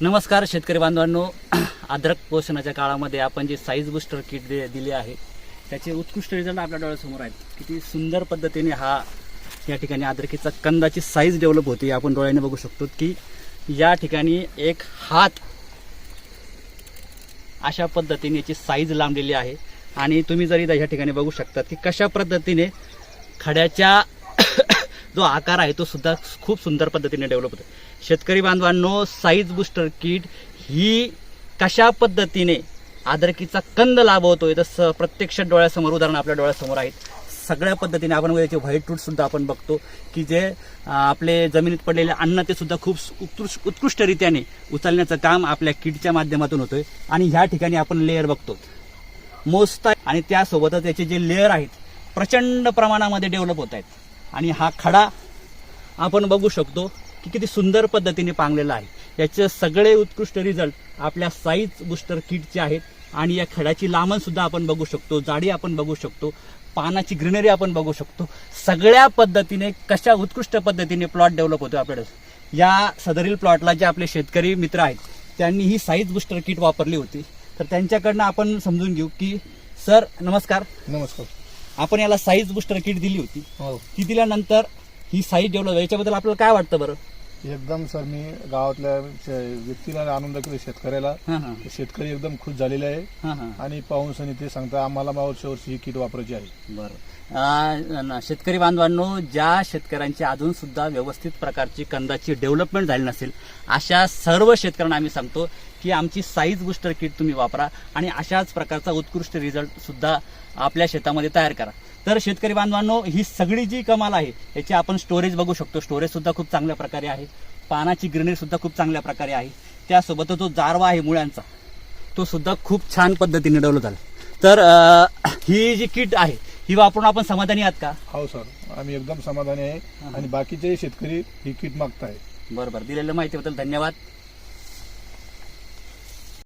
नमस्कार शेतकरी बांधवांनो. अद्रक पोषणाच्या काळामध्ये आपण जे साईज बुस्टर किट दे दिले आहे त्याचे उत्कृष्ट रिझल्ट आपल्या डोळ्यासमोर आहेत. किती सुंदर पद्धतीने हा या ठिकाणी अद्रकीचा कंदाची साईज डेव्हलप होते. आपण डोळ्याने बघू शकतो की या ठिकाणी एक हात अशा पद्धतीने याची साईज लांबलेली आहे. आणि तुम्ही जरी या ठिकाणी बघू शकता की कशा पद्धतीने खड्याच्या जो आकार आहे तो सुद्धा खूप सुंदर पद्धतीने डेव्हलप होतो शेतकरी बांधवांनो साईज बुस्टर किट ही कशा पद्धतीने आदरकीचा कंद लाभवतोय? तसं प्रत्यक्ष डोळ्यासमोर उदाहरण आपल्या डोळ्यासमोर आहेत. सगळ्या पद्धतीने आपण याचे व्हाईट रूट सुद्धा आपण बघतो की जे आपले जमिनीत पडलेले अन्न ते सुद्धा खूप उत्कृष्ट उत्कृष्टरित्याने उचलण्याचं काम आपल्या किटच्या माध्यमातून होतोय. आणि ह्या ठिकाणी आपण लेअर बघतो. मोजता आणि त्यासोबतच त्याचे जे लेअर आहेत प्रचंड प्रमाणामध्ये डेव्हलप होत आहेत. आणि हा खडा आपण बघू शकतो की किती सुंदर पद्धतीने पांगलेला आहे. याचे सगळे उत्कृष्ट रिझल्ट आपल्या साईज बुस्टर किटचे आहेत आणि या खड्याची लांबणसुद्धा आपण बघू शकतो जाडी आपण बघू शकतो पानाची ग्रीनरी आपण बघू शकतो. सगळ्या पद्धतीने कशा उत्कृष्ट पद्धतीने प्लॉट डेव्हलप होतो आपल्याकडे या सदरील प्लॉटला जे आपले शेतकरी मित्र आहेत त्यांनी ही साईज बुस्टर किट वापरली होती. तर त्यांच्याकडनं आपण समजून घेऊ की सर नमस्कार. नमस्कार. आपण याला साईज बुस्टर किट दिली होती. हो. ती दिल्यानंतर ही साईज डेव्हलप याच्याबद्दल आपल्याला काय वाटतं बरं? एकदम सर मी गावातल्या श- व्यक्तीला आनंद केला शेतकऱ्याला. हां हां. शेतकरी एकदम खुश झालेले आहे. हां हां. आणि पाहून सनी ते सांगता आम्हाला मागच्या वर्षी ही किट वापरायची आहे. बरं. न- शेतकरी बांधवांनो ज्या शेतकऱ्यांची अजून सुद्धा व्यवस्थित प्रकारची कंदाची डेव्हलपमेंट झाली नसेल अशा सर्व शेतकऱ्यांना आम्ही सांगतो की आमची साईज बुस्टर किट तुम्ही वापरा आणि अशाच प्रकारचा उत्कृष्ट रिझल्ट सुद्धा आपल्या शेतामध्ये तयार करा. तर शेतकरी बांधवांनो ही सगळी जी कमाल आहे याची आपण स्टोरेज बघू शकतो. स्टोरेज सुद्धा खूप चांगल्या प्रकारे आहे. पानाची ग्रीनरी सुद्धा खूप चांगल्या प्रकारे आहे. त्यासोबत जो जारवा आहे मुळ्यांचा. तो सुद्धा खूप छान पद्धतीने डेव्हलप झाला. तर ही जी किट आहे ही वापरून आपण समाधानी आहात का? हो सर. आम्ही एकदम समाधानी आहे. आणि बाकीचे शेतकरी ही किट मागताय बरं बरं दिलेल्या माहितीबद्दल धन्यवाद.